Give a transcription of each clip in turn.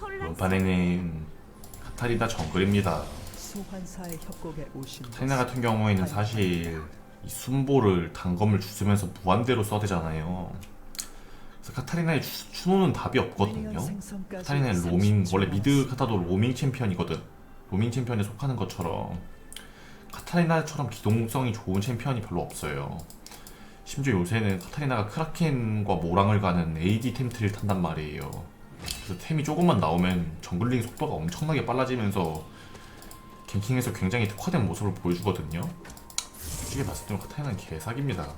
혼란 원판에는 카타리나 정글입니다. 소환사의 협곡에 오신 타이나 같은 경우에는 사실 이 순보를 단검을 주스면서 무한대로 써대잖아요. 그래서 카타리나의 추, 추노는 답이 없거든요. 카타리나는 로밍 원래 미드 카타도 로밍 챔피언이거든. 로밍 챔피언에 속하는 것처럼 카타리나처럼 기동성이 좋은 챔피언이 별로 없어요 심지어 요새는 카타리나가 크라켄과 모랑을 가는 AD 템트를 탄단 말이에요. 그래서 템이 조금만 나오면 정글링 속도가 엄청나게 빨라지면서 갱킹에서 굉장히 특화된 모습을 보여주거든요. 솔직히 봤을 때는 카타리나는 개사기입니다.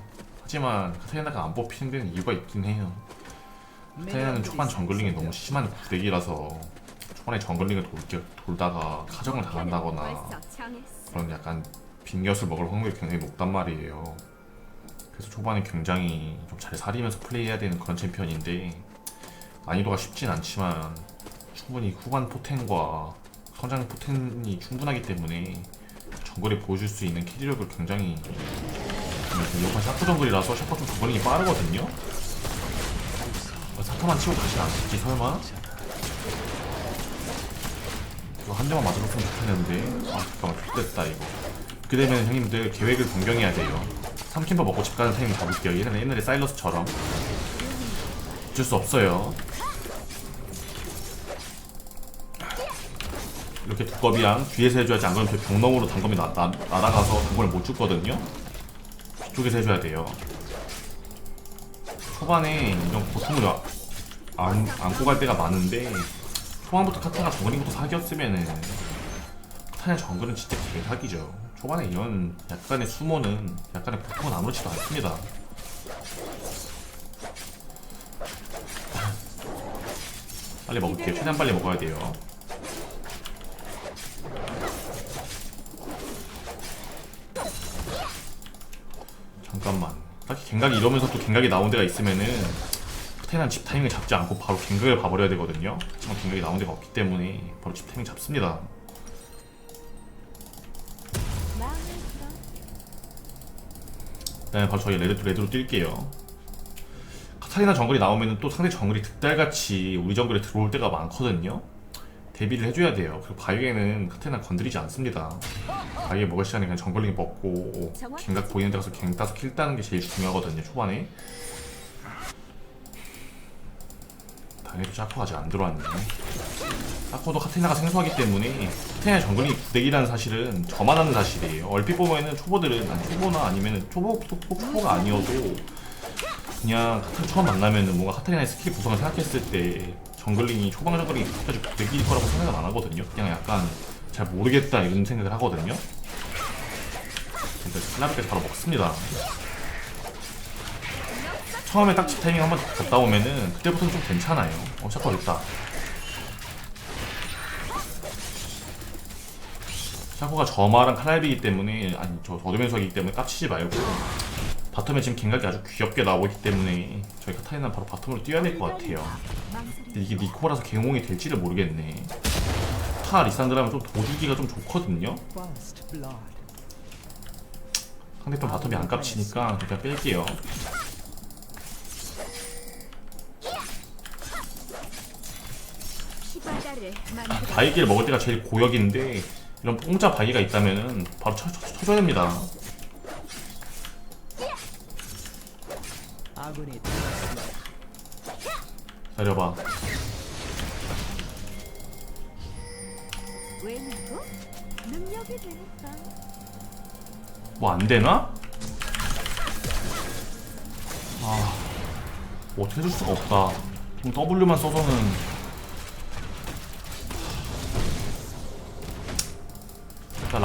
하지만 카타리나가 안 뽑히는 데는 이유가 있긴 해요. 카타리나는 초반 정글링이 너무 심한 구대기라서 초반에 정글링을 돌, 돌다가 카정을 당한다거나 정했어. 그런 약간 빈곁을 먹을 확률이 굉장히 높단 말이에요. 그래서 초반에 굉장히 좀잘 살리면서 플레이해야 되는 그런 챔피언인데 난이도가 쉽진 않지만 충분히 후반 포텐과 성장 포텐이 충분하기 때문에 정글에 보여줄 수 있는 캐리력을 굉장히 이번 샤프 정글이라서 샤프 좀 정글링이 빠르거든요. 어, 사타만 치고 가지 않겠지 설마? 이거 한 대만 맞아줬으면 좋겠는데 아 잠깐만 좋됐다 이거 그렇게 되면 형님들 계획을 변경해야 돼요 3킴버 먹고 집 가는 타이밍 잡을게요. 옛날에, 옛날에 사일러스처럼. 어쩔 수 없어요. 이렇게 두꺼비랑 뒤에서 해줘야지 안 그러면 저 병넘으로 단검이 나, 나, 날아가서 단검을 못 죽거든요. 이쪽에서 해줘야 돼요. 초반에 이런 고통을 안, 안고 갈 때가 많은데 초반부터 카타가 정글링부터 사기였으면은 카타의 정글은 진짜 개사기죠 초반에 이런 약간의 수모는 약간의 고통은 아무렇지도 않습니다. 빨리 먹을게요. 최대한 빨리 먹어야 돼요. 잠깐만. 딱히 갱각이 이러면서 또 갱각이 나온 데가 있으면은 테난 집 타이밍을 잡지 않고 바로 갱각을 봐버려야 되거든요. 하지만 갱각이 나온 데가 없기 때문에 바로 집 타이밍 잡습니다 네, 바로 저희 레드 레드로 뛸게요. 카타리나 정글이 나오면 또 상대 정글이 득달같이 우리 정글에 들어올 때가 많거든요. 대비를 해줘야 돼요. 그리고 바위에는 카타리나 건드리지 않습니다. 바위에 먹을 시간에 그냥 정글링 먹고 갱각 보이는 데 가서 갱 따서 킬 따는 게 제일 중요하거든요. 초반에. 당연히 짜코가 아직 안 들어왔네. 짜코도 카타리나가 생소하기 때문에 카타리나 정글링이 구대기라는 사실은 저만 아는 사실이에요. 얼핏 보면은 초보들은 아니 초보나 아니면은 초보 초보가 아니어도 그냥 처음 만나면은 뭔가 카타리나의 스킬 구성을 생각했을 때 정글링이 초반 정글링이 끝까지 구대기일 거라고 생각을 안 하거든요. 그냥 약간 잘 모르겠다 이런 생각을 하거든요. 근데 스나르 때 바로 먹습니다. 처음에 딱 집 타이밍 한번 갔다 오면은 그때부터는 좀 괜찮아요. 어, 샷건 있다. 샤코가 저마랑 칼날비기 때문에 아니 저 어드벤서이기 때문에 깝치지 말고 바텀에 지금 갱각이 아주 귀엽게 나오고 있기 때문에 저희 카타리나는 바로 바텀으로 뛰어야 될 것 같아요. 근데 이게 니코라서 개몽이 될지를 모르겠네. 타 리산드라면 좀 도주기가 좀 좋거든요. 상대편 바텀이 안 깝치니까 그냥 뺄게요. 만들어. 바이기를 먹을 때가 제일 고역인데 이런 공짜 바이기가 있다면은 바로 쳐, 쳐, 쳐줘야 됩니다. 되니까. 뭐안 되나? 아, 뭐 어떻게 해줄 수가 없다. 그럼 W만 써서는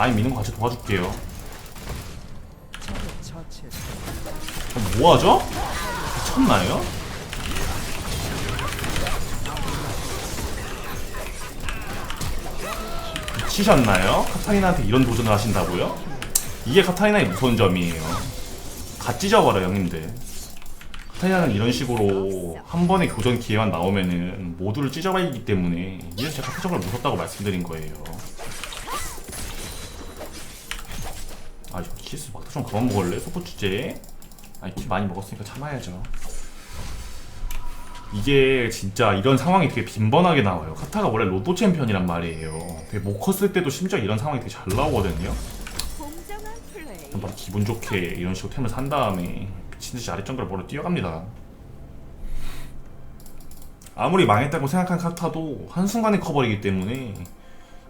라인 미는 거 같이 도와줄게요. 적을 처치. 그럼 뭐 하죠? 미쳤나요? 미치셨나요? 카타리나한테 이런 도전을 하신다고요? 이게 카타리나의 무서운 점이에요. 다 찢어버려 형님들. 카타리나는 이런 식으로 한 번의 교전 기회만 나오면은 모두를 찢어버리기 때문에 이래서 제가 카타정을 무섭다고 말씀드린 거예요. 아, 저 키스 막타 좀 그만 먹을래? 소포 주제. 아니 키 많이 먹었으니까 참아야죠. 이게 진짜 이런 상황이 되게 빈번하게 나와요. 카타가 원래 로또 챔피언이란 말이에요. 되게 못 컸을 때도 심지어 이런 상황이 되게 잘 나오거든요. 바로 기분 좋게 이런 식으로 템을 산 다음에 미친듯이 아래 정글을 몰아 뛰어갑니다. 아무리 망했다고 생각한 카타도 한순간에 커버리기 때문에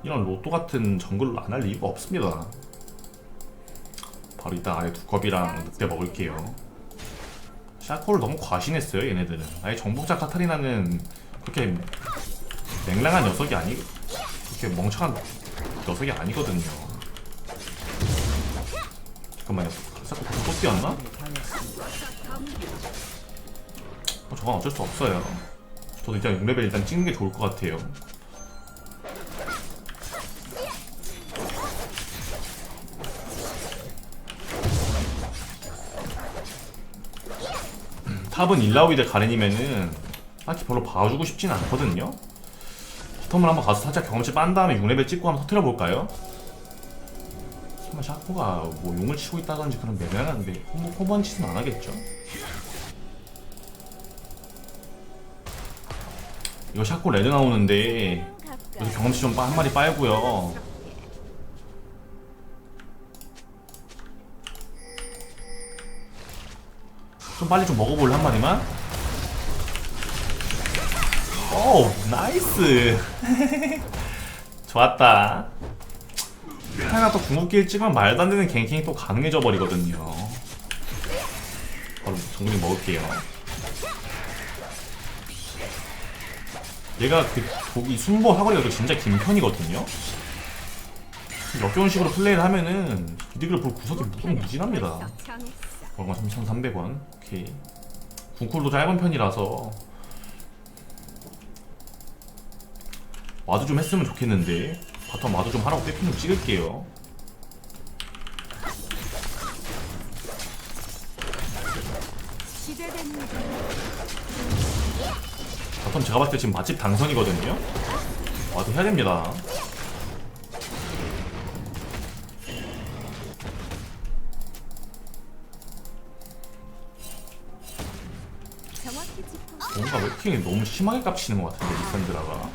이런 로또 같은 정글을 안할 이유가 없습니다. 바로 이따 아예 두껍이랑 늑대 먹을게요. 샤코를 너무 과신했어요 얘네들은. 아예 정복자 카타리나는 그렇게 맹랑한 녀석이 아니 그렇게 멍청한 녀석이 아니거든요. 잠깐만요. 샤코 또 뛰었나? 어, 저건 어쩔 수 없어요. 저도 일단 6레벨 일단 찍는 게 좋을 것 같아요. 탑은 일라우이드 가렌이면은 딱히 별로 봐주고 싶진 않거든요. 바텀을 한번 가서 살짝 경험치 빤 다음에 6레벨 찍고 한번 터트려 볼까요? 설마 샤코가 뭐 용을 치고 있다든지 그런 매매한데 호번 짓은 안 하겠죠? 이거 샤코 레드 나오는데. 여기서 경험치 좀 한 마리 빨고요. 좀 빨리 좀 먹어볼래 한 마리만? 오 나이스 좋았다 하나 또 궁극기를 찍으면 말도 안 되는 갱킹이 또 가능해져 버리거든요 바로 정글링 먹을게요 얘가 그 거기 순보 하거리가 또 진짜 긴 편이거든요. 역겨운 식으로 플레이를 하면은 이득을 볼 구석이 무슨 무진합니다. 얼마 3,300원. 오케이. 궁쿨도 짧은 편이라서 와드 좀 했으면 좋겠는데 바텀 와드 좀 하라고 빼핀 좀 찍을게요. 바텀 제가 봤을 때 지금 맛집 당선이거든요. 와드 해야 됩니다. 웨킹이 너무 심하게 깝치는 것 같은데 리산드라가.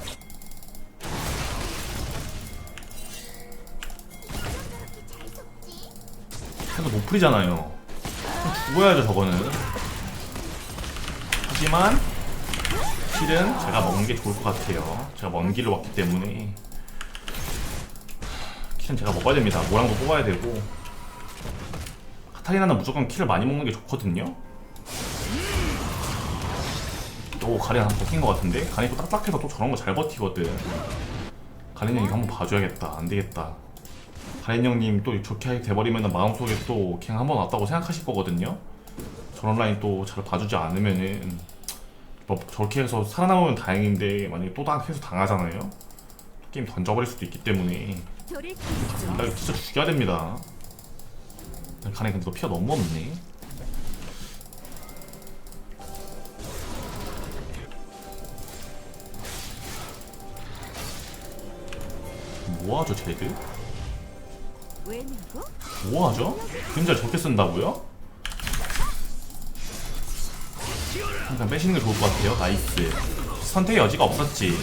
해도 노플이잖아요. 좀 죽어야죠 저거는. 하지만 실은 제가 먹는 게 좋을 것 같아요. 제가 먼 길을 왔기 때문에. 킬은 제가 먹어야 됩니다. 모랑도 뽑아야 되고. 카타리나는 무조건 킬을 많이 먹는 게 좋거든요 오 가렌 한번 버틴 것 같은데? 가렌이 또 딱딱해서 또 저런 거 잘 버티거든. 가렌 형 이거 한번 봐줘야겠다. 안 되겠다. 가렌 형님 또 좋게 돼버리면 마음속에 또 그냥 한번 왔다고 생각하실 거거든요. 저런 라인 또 잘 봐주지 않으면은 뭐 저렇게 해서 살아남으면 다행인데 만약에 또 당- 계속 당하잖아요. 또 게임 던져버릴 수도 있기 때문에 나 이거 진짜 죽여야 됩니다. 가렌 근데 너 피가 너무 없네 뭐하죠? 왜냐고? 뭐하죠? 그림자 저렇게 쓴다고요? 그냥 빼시는 게 좋을 것 같아요 나이스 선택의 여지가 없었지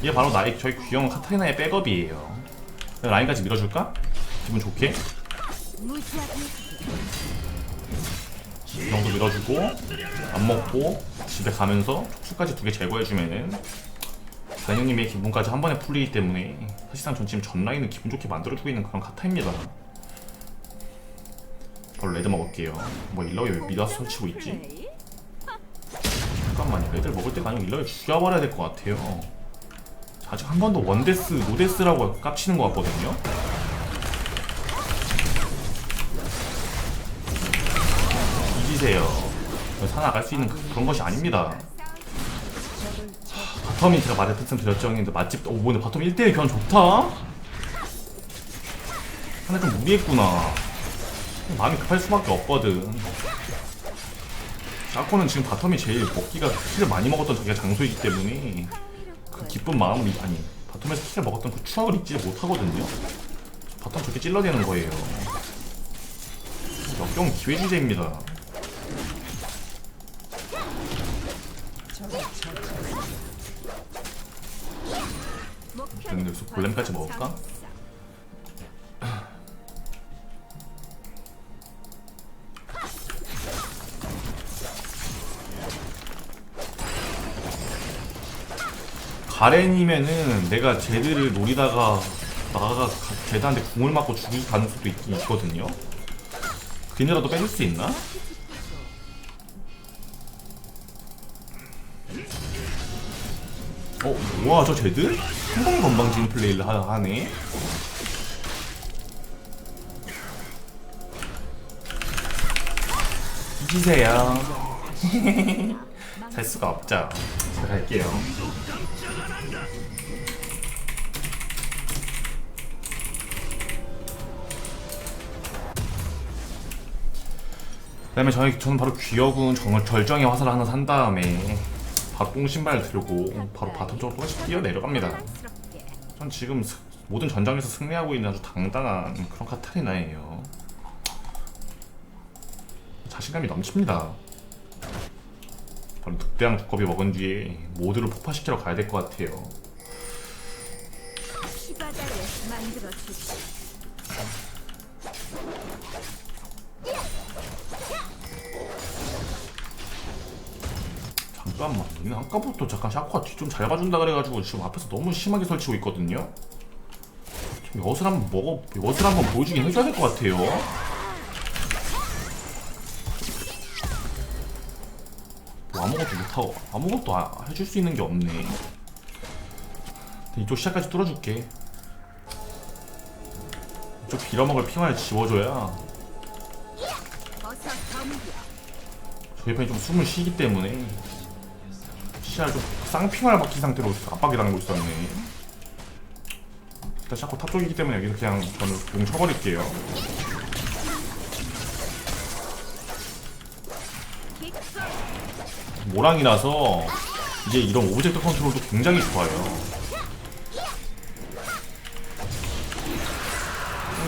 이게 바로 나의 저희 귀여운 카타리나의 백업이에요 라인까지 밀어줄까? 기분 좋게 이 정도 밀어주고 안 먹고 집에 가면서 촉수까지 두 개 제거해주면은 단영님의 기분까지 한 번에 풀리기 때문에 사실상 전 지금 전 라인을 기분 좋게 만들어주고 있는 그런 카타입니다. 바로 레드 먹을게요. 뭐 일러에 왜 미다스 설치고 있지? 잠깐만요. 레드를 먹을 때가 아니고 일러에 죽여버려야 될 것 같아요. 아직 한 번도 원데스, 노데스라고 깝치는 것 같거든요. 이기세요. 살아갈 수 있는 그- 그런 것이 아닙니다 바텀이 제가 말을 말씀드렸죠. 형님들 맛집 오 근데 바텀 1대1 교환 좋다. 하나 좀 무리했구나. 마음이 급할 수밖에 없거든. 샤코는 지금 바텀이 제일 먹기가 킬을 많이 먹었던 저기가 장소이기 때문에 그 기쁜 마음을 잊- 아니 바텀에서 킬을 먹었던 그 추억을 잊지 못하거든요. 바텀 저렇게 찔러대는 거예요. 역경 기회 주제입니다 근데 여기서 골렘까지 먹을까? 가렌이면은 내가 제드를 노리다가 나가 제드한테 궁을 맞고 죽을 가능성도 있긴 있거든요. 그녀라도 빼줄 수 있나? 어, 뭐야 저제 드? 한방 건방진 플레이를 하, 하네. 이기세요. 살 수가 없죠. 자, 갈게요. 그 다음에 저희 저는 바로 귀여운 절정의 화살을 하나 산 다음에 바로 똥 신발 들고 바로 바텀 쪽으로 또다시 뛰어 내려갑니다. 전 지금 스- 모든 전장에서 승리하고 있는 아주 당당한 그런 카타리나예요. 자신감이 넘칩니다. 바로 늑대랑 두꺼비 먹은 뒤에 모두를 폭파시키러 가야 될 것 같아요. 얘는 아까부터 잠깐 샤코가 뒤 좀 잘 봐준다 그래가지고 지금 앞에서 너무 심하게 설치고 있거든요. 지금 엿을 한번 먹어, 엿을 한번 보여주긴 해줘야 될 것 같아요. 뭐 아무것도 못하고 아무것도 아- 해줄 수 있는 게 없네. 이쪽 시야까지 뚫어줄게. 이쪽 빌어먹을 핑화를 지워줘야. 저희 편이 좀 숨을 쉬기 때문에 시야를 좀 쌍핑화를 박힌 상태로 압박이 당하고 있었네. 일단 샤코 탑 쪽이기 때문에 여기서 그냥 저는 용 쳐버릴게요. 모랑이라서 이제 이런 오브젝트 컨트롤도 굉장히 좋아요.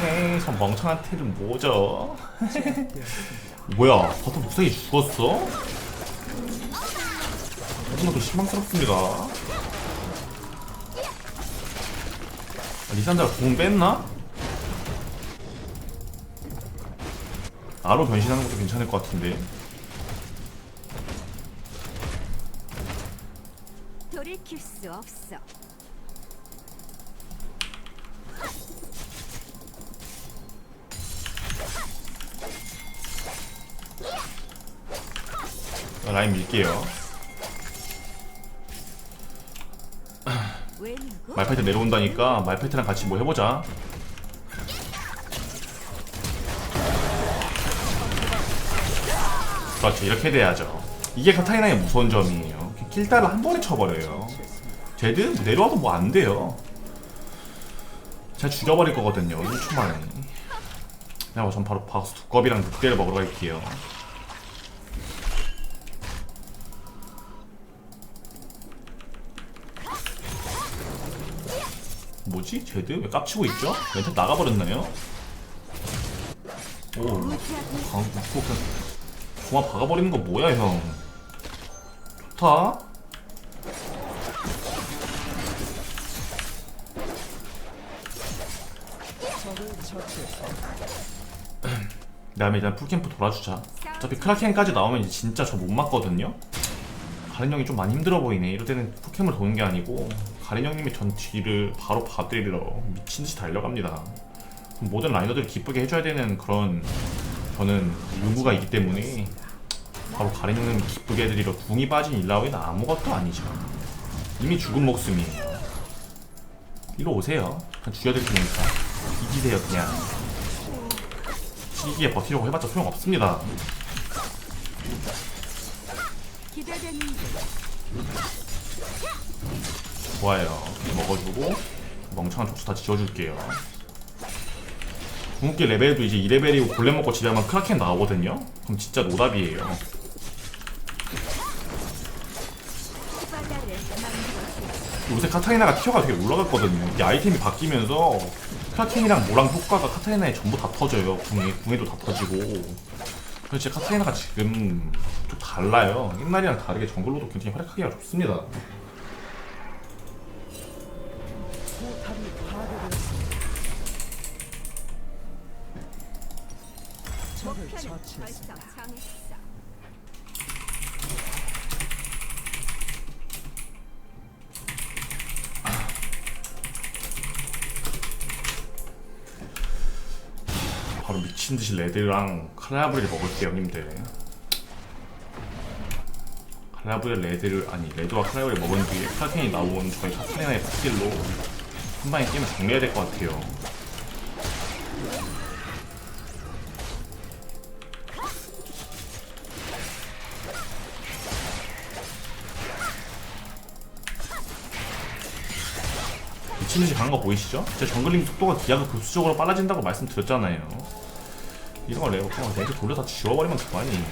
에이, 저 멍청한 텔은 뭐죠? 뭐야, 버터 목상이 죽었어? 너무나도 실망스럽습니다. 아, 리산드라 궁 뺐나? 아로 변신하는 것도 괜찮을 것 같은데. 돌이킬 수 없어. 라인 밀게요. 말파이트 내려온다니까 말파이트랑 같이 뭐 해보자. 그렇죠. 이렇게 돼야죠. 이게 카타리나의 무서운 점이에요. 킬다를 한 번에 쳐버려요. 제드 내려와도 뭐 안 돼요. 제가 죽여버릴 거거든요. 1초 만에. 그냥 전 바로 박스 두꺼비랑 늑대를 먹으러 갈게요. 뭐지? 제드? 왜 깝치고 있죠? 멘트 나가버렸나요? 오, 방, 또 그냥 종합 박아버리는 거 뭐야, 형? 좋다. 다음에 일단 풀캠프 돌아주자. 어차피 크라켄까지 나오면 이제 진짜 저 못 맞거든요? 가린 형이 좀 많이 힘들어 보이네. 이럴 때는 풀캠을 도는 게 아니고, 가린 형님이 전 뒤를 바로 봐드리러 미친듯이 달려갑니다. 모든 라이너들을 기쁘게 해줘야 되는 그런, 저는 의무가 있기 때문에, 바로 가린 형님을 기쁘게 해드리러 궁이 빠진 일라오이는 아무것도 아니죠. 이미 죽은 목숨이에요. 이리 오세요. 그냥 죽여드릴 테니까. 이기세요, 그냥. 시기에 버티려고 해봤자 소용없습니다. 기대되는 게 좋아요. 먹어주고 멍청한 족수 다 지워줄게요. 궁극기 레벨도 이제 2레벨이고 골렘 먹고 가면 크라켄 나오거든요? 그럼 진짜 노답이에요. 요새 카타리나가 티어가 되게 올라갔거든요. 이 아이템이 바뀌면서 크라켄이랑 모랑 효과가 카타리나에 전부 다 터져요. 궁에, 궁에도 다 터지고. 근데 진짜 카타리나가 지금 좀 달라요. 옛날이랑 다르게 정글로도 굉장히 활약하기가 좋습니다. 미친 듯이 레드랑 칼라브리를 먹을게요, 님들. 칼라브리 레드를 아니 레드와 칼라브리를 먹은 뒤에 카켄이 나온 저희 카타리나의 스킬로 한 방에 게임을 정리해야 될 것 같아요. 미친 듯이 가는 거 보이시죠? 제 정글링 속도가 기하가 급수적으로 빨라진다고 말씀드렸잖아요. 걸 내가 그냥 렌즈 돌려서 지워버리면 그만이에요.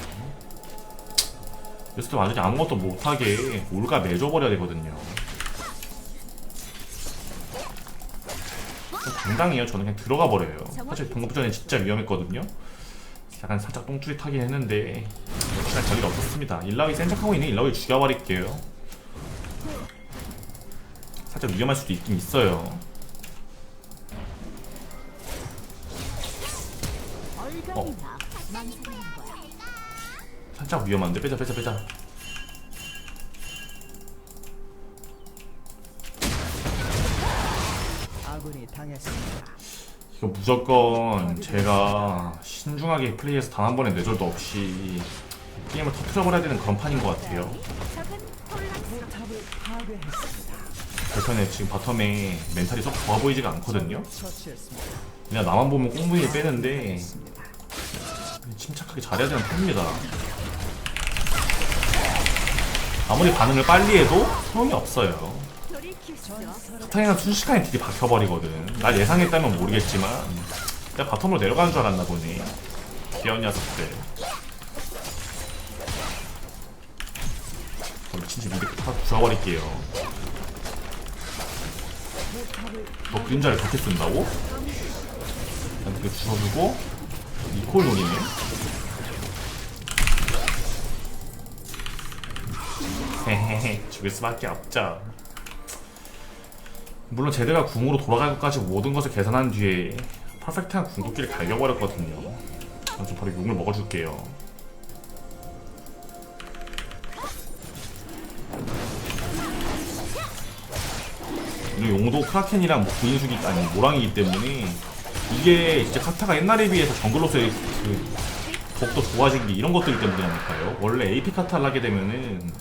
그래서 또 완전히 아무것도 못하게 올가 매줘버려야 되거든요. 당당해요. 저는 그냥 들어가 버려요. 사실 방금 전에 진짜 위험했거든요. 약간 살짝 똥줄이 타긴 했는데 역시나 저리가 없었습니다. 일라위 센척하고 있는 일라위 죽여버릴게요. 살짝 위험할 수도 있긴 있어요. 거야. 살짝 위험한데 빼자 빼자 빼자. 아군이 당했습니다. 이거 무조건 제가 신중하게 플레이해서 단 한 번의 뇌절도 없이 게임을 터트려버려야 되는 그런 판인 것 같아요. 포탑을 파괴했습니다. 별편에 지금 바텀에 멘탈이 썩 좋아 보이지가 않거든요. 처치했습니다. 그냥 나만 보면 꽁무니를 빼는데. 침착하게 잘해야 되는 편입니다. 아무리 반응을 빨리 해도 소용이 없어요. 카타리나 순식간에 딜이 박혀버리거든. 날 예상했다면 모르겠지만 내가 바텀으로 내려가는 줄 알았나 보네. 귀여운 녀석들. 어, 미친 집 이렇게 다 부숴버릴게요. 너 그림자를 그렇게 쓴다고? 일단 그게 주워주고 이콜 노리네. 헤헤헤 죽일 수밖에 없죠. 물론 제드가 궁으로 돌아갈 것까지 모든 것을 계산한 뒤에 퍼펙트한 궁극기를 갈겨버렸거든요. 그래서 바로 용을 먹어줄게요. 이 용도 크라켄이랑 뭐 구인수기 아니 모랑이기 때문에 이게 진짜 카타가 옛날에 비해서 정글로서의 그 더욱더 좋아진 게 이런 것들 때문이니까요. 원래 AP 카타를 하게 되면은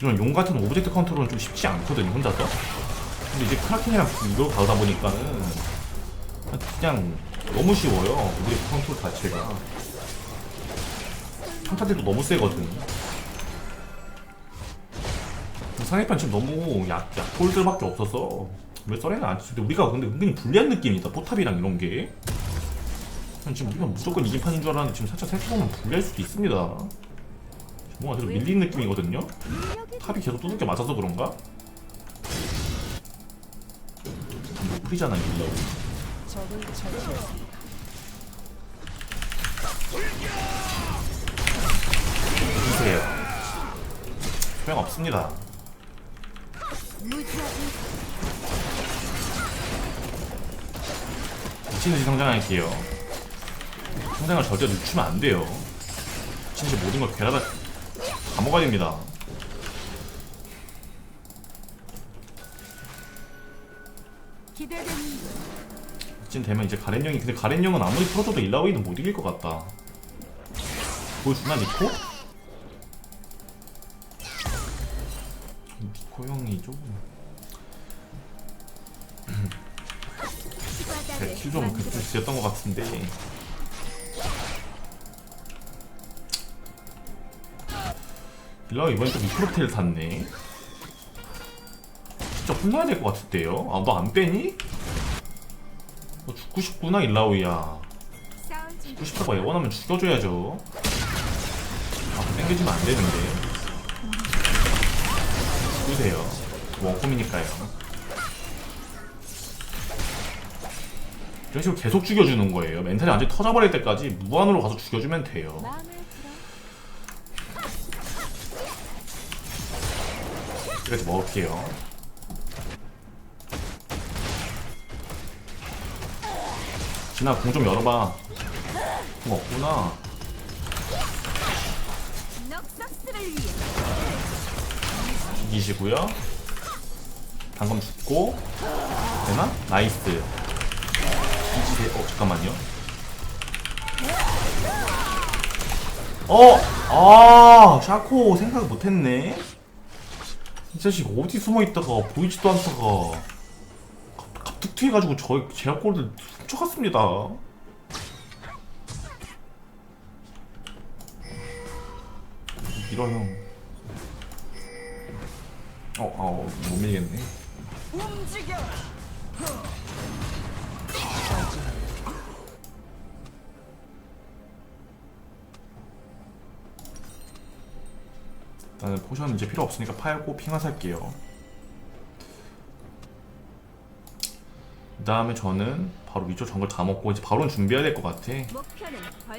이런 용 같은 오브젝트 컨트롤은 좀 쉽지 않거든요 혼자서. 근데 이제 크라켄이랑 이걸 가다 보니까는 그냥 너무 쉬워요 오브젝트 컨트롤 자체가. 평타들도 너무 세거든. 상해판 지금 너무 약, 약 홀들밖에 없어서 왜 썰에는 안 치는데 우리가 근데 은근히 불리한 느낌이다. 포탑이랑 이런 게. 난 지금 우리가 무조건 이긴 판인 줄 알았는데 지금 살짝 생각해보면 불리할 수도 있습니다. 뭔가 계속 밀리는 느낌이거든요? 탑이 계속 두들겨 맞아서 그런가? 이게 적을 처치했습니다. 보세요. 소용없습니다 미친듯이 성장할게요. 성장을 절대 늦추면 안 돼요. 미친듯이 모든 걸 괴라다 다 먹어야 됩니다. 이쯤 되면 이제 가렌형이 근데 가렌형은 아무리 풀어줘도 일라오이는 못 이길 것 같다. 보여주나 니코? 니코 형이 좀바 킬좀 그때 지었던 것 같은데 일라오 이번에 또 미크로텔 샀네 진짜 혼나야 될 것 같은데요? 아 너 안 빼니? 너 죽고 싶구나 일라오이야. 죽고 싶다고 애원하면 죽여줘야죠 아 땡겨주면 안 되는데 죽으세요 원콤이니까요 이런 식으로 계속 죽여주는 거예요. 멘탈이 완전히 터져버릴 때까지 무한으로 가서 죽여주면 돼요. 그래서 먹을게요. 진아 궁좀 열어봐. 공 없구나. 이기시고요. 방금 죽고 되나? 나이스. 이기세 어 잠깐만요 어! 아 샤코 생각 못했네 이 자식 어디 숨어있다가 보이지도 않다가 갑- 갑툭 튀어가지고 저 제약골을 훔쳐갔습니다 밀어 형 어, 어, 못 밀겠네. 움직여. 나는 포션 이제 필요 없으니까 팔고 핑하 살게요. 그 다음에 저는 바로 위쪽 정글 다 먹고 이제 바로 준비해야 될 것 같아.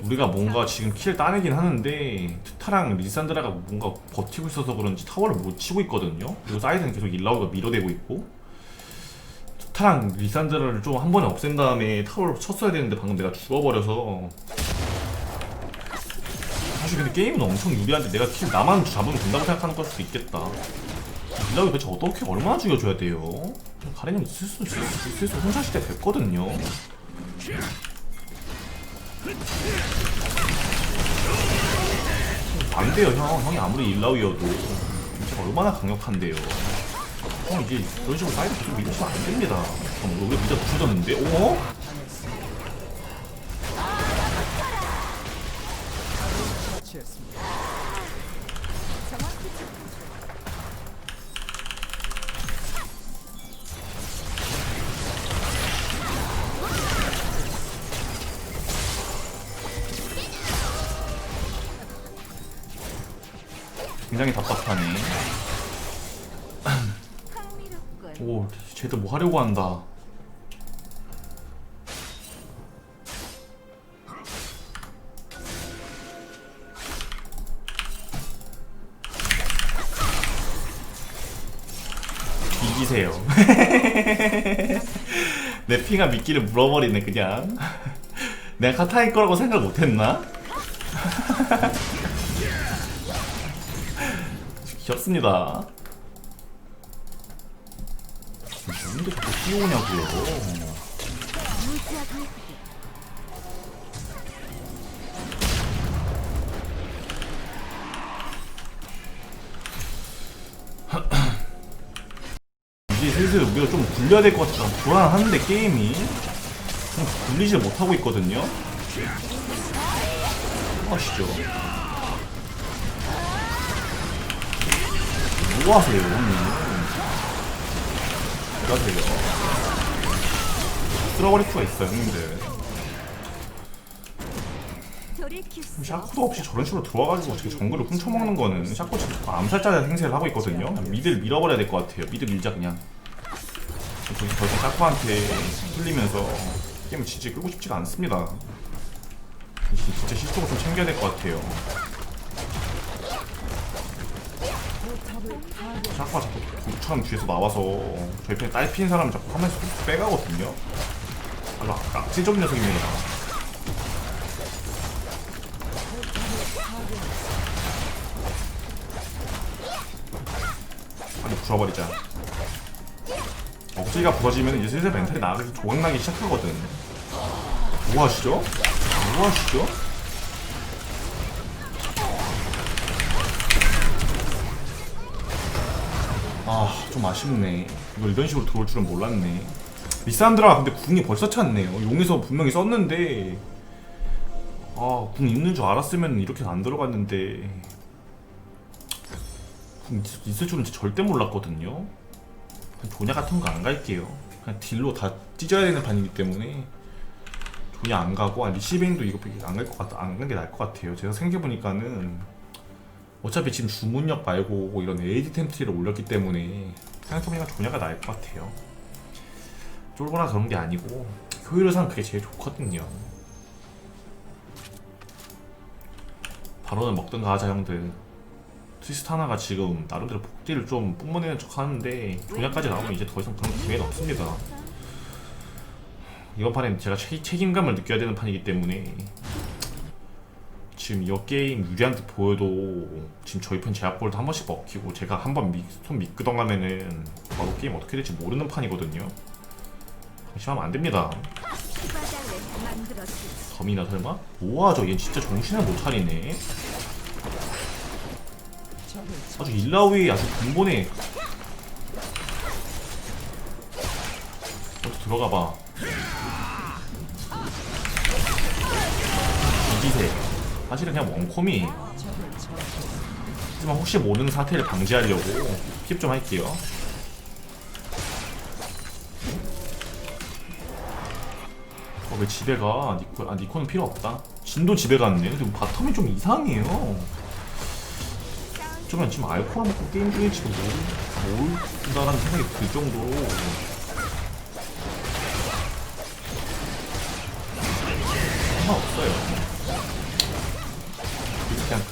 우리가 뭔가 정- 지금 킬 따내긴 하는데 투타랑 리산드라가 뭔가 버티고 있어서 그런지 타워를 못 치고 있거든요. 그리고 사이드는 계속 일라우가 밀어대고 있고 투타랑 리산드라를 좀 한 번에 없앤 다음에 타워를 쳤어야 되는데 방금 내가 죽어버려서 사실 근데 게임은 엄청 유리한데 내가 킬 나만 잡으면 된다고 생각하는 걸 수도 있겠다. 일라우 대체 어떻게 얼마나 죽여줘야 돼요? 슬슬 슬슬 슬슬 혼자 시대 됐거든요. 안 돼요 형 형이 아무리 일라위여도 진짜 얼마나 강력한데요 형 이제 이런 식으로 사이드 계속 밀으시면 안 됩니다 형 우리 미자 부서졌는데 오? 굉장히 답답하네. 오 쟤들 뭐 하려고 한다 이기세요 내 피가 미끼를 물어버리네 그냥 내가 카타일 거라고 생각 못했나? 귀엽습니다 뭔데 자꾸 뛰어오냐고요. 이제 슬슬 우리가 좀 굴려야 될 것 같아서 불안한데 게임이 좀 굴리질 못하고 있거든요 아시죠? 뭐 하세요 형님 뭐하세요 쓸어버릴 수가 있어요 형님들. 샤코도 없이 저런 식으로 들어와가지고 어떻게 정글을 훔쳐먹는 거는 샤코 지금 암살자 행세를 하고 있거든요. 미드를 밀어버려야 될 것 같아요. 미드 밀자 그냥. 더 이상 샤코한테 뚫리면서 게임을 진짜 끌고 싶지가 않습니다. 진짜 시스템을 좀 챙겨야 될 것 같아요 샤코가 자꾸 독처럼 뒤에서 나와서 저희 편에 딸피인 사람을 자꾸 화면에서 빼가거든요 아주 악- 악질적인 녀석입니다 빨리 부숴버리자 억지가 부서지면 이제 슬슬 멘탈이 나가기 조각나기 시작하거든 뭐 하시죠? 뭐 하시죠? 좀 아쉽네. 이걸 이런 식으로 들어올 줄은 몰랐네. 리산드라 근데 궁이 벌써 찼네요. 용에서 분명히 썼는데 아, 궁 있는 줄 알았으면 이렇게 안 들어갔는데 궁 있- 있을 줄은 절대 몰랐거든요. 조냐 같은 거 안 갈게요. 그냥 딜로 다 찢어야 되는 판이기 때문에 조냐 안 가고 아, 리시베인도 이거 안 갈 것 같아 안간게 나을 것 같아요. 제가 생각해 보니까는 어차피 지금 주문력 말고 이런 AD 템트리를 올렸기 때문에 생각해보니까 조냐가 나을 것 같아요. 쫄거나 그런 게 아니고 효율상 그게 제일 좋거든요. 바로는 먹든가 하자 형들. 트리스타나가 지금 나름대로 폭딜을 좀 뿜어내는 척 하는데 조약까지 나오면 이제 더 이상 그런 기회는 없습니다. 이번 판엔 제가 책, 책임감을 느껴야 되는 판이기 때문에 지금 이 게임 유리한 듯 보여도 지금 저희 편 제압골도 한 번씩 먹히고 제가 한 번 손 미끄덩 하면은 바로 게임 어떻게 될지 모르는 판이거든요. 방심하면 안 됩니다. 범이나 설마? 뭐하죠? 얘 진짜 정신을 못 차리네. 아주 일라우이 아주 근본에 어디 들어가봐. 이기세. 사실은 그냥 원콤이. 하지만 혹시 모르는 사태를 방지하려고 킵 좀 할게요. 어, 왜 집에 가? 니코, 아, 니코는 필요 없다. 진도 집에 갔네. 근데 바텀이 좀 이상해요. 좀 지금 알코올 먹고 게임 중일지도 모르, 모른다라는 생각이 들 정도로.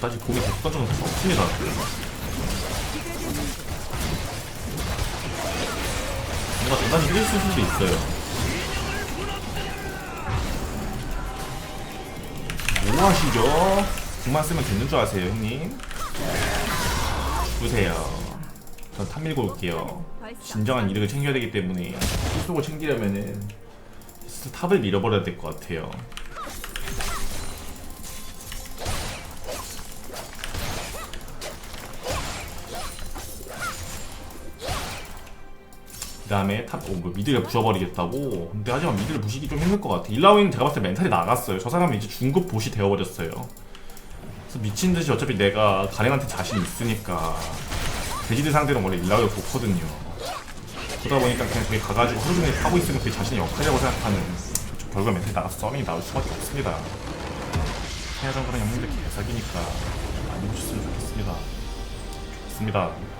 그다지 고기 수 없습니다. 뭔가 대단히 힘들 수도 있어요. 뭐 하시죠? 궁만 쓰면 되는 줄 아세요, 형님? 보세요. 전탑 밀고 올게요. 진정한 이득을 챙겨야 되기 때문에 수속을 챙기려면은 탑을 밀어버려야 될 것 같아요. 그 다음에 탑, 오, 뭐 미드를 부숴버리겠다고? 근데 하지만 미드를 부시기 좀 힘들 것 같아. 일라우이는 제가 봤을 때 멘탈이 나갔어요. 저 사람은 이제 중급 보시 되어버렸어요. 그래서 미친 듯이 어차피 내가 가렌한테 자신 있으니까 돼지들 상대로 원래 일라우이가 좋거든요. 그러다 보니까 그냥 거기 가가지고 하루 종일 하고 있으면 그게 자신의 역할이라고 생각하는 저 결과 멘탈이 나가서 썸이 나올 수밖에 없습니다. 해야 정도는 형님들 개사기니까 많이 보셨으면 좋겠습니다. 좋습니다.